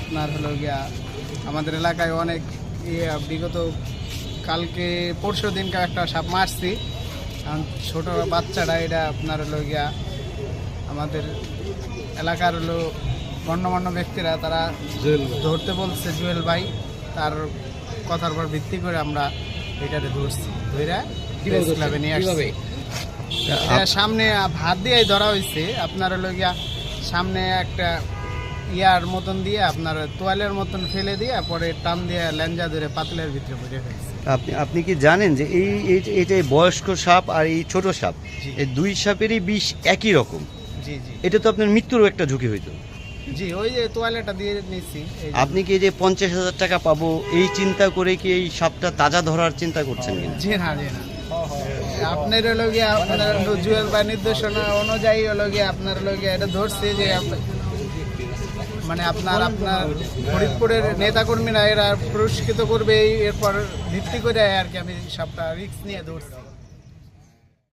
আপনার হলো গিয়া আমাদের এলাকায় অনেক ইয়ে বিগত কালকে পরশু দিনকার একটা সাপ মারছি। কারণ ছোট বাচ্চারা এটা আপনার হলো গিয়া আমাদের এলাকার হলো গণ্যমান্য ব্যক্তিরা তারা ধরতে বলছে জুয়েল ভাই তার কথার উপর ভিত্তি করে আমরা এটাতে ধরছি। ধরে ক্লাবে নিয়ে আসছি। সামনে ভাত দিয়ে ধরা হয়েছে আপনার হলো গিয়া সামনে একটা ইয়ার মতন দিয়ে আপনার তোয়ালের মতন ফেলে দিয়ে পরে টান দিয়ে ল্যাঞ্জা ধরে পাতলের ভিতরে ভরে ফেলছে। আপনি আপনি কি জানেন যে এই এই বয়স্ক সাপ আর এই ছোট সাপ এই দুই সাপেরই বিষ একই রকম? জি জি। এটা তো আপনার মৃত্যুরও একটা ঝুঁকি হইতো। জি ওই যে তোয়ালেটা দিয়ে নিচ্ছি আপনি কি এই যে পঞ্চাশ হাজার টাকা পাবো এই চিন্তা করে কি এই সাপটা তাজা ধরার চিন্তা করছেন কিনা? জি না জি না। আপনার হলো গিয়ে আপনার জুয়েল বা নির্দেশনা অনুযায়ী হলো গিয়ে আপনার হলো গিয়ে এটা ধরছে যে মানে আপনার আপনার ফরিদপুরের নেতাকর্মীরা এরা পুরস্কৃত করবে এরপর ভিত্তি করে আর কি আমি সবটা রিক্স নিয়ে ধরছি।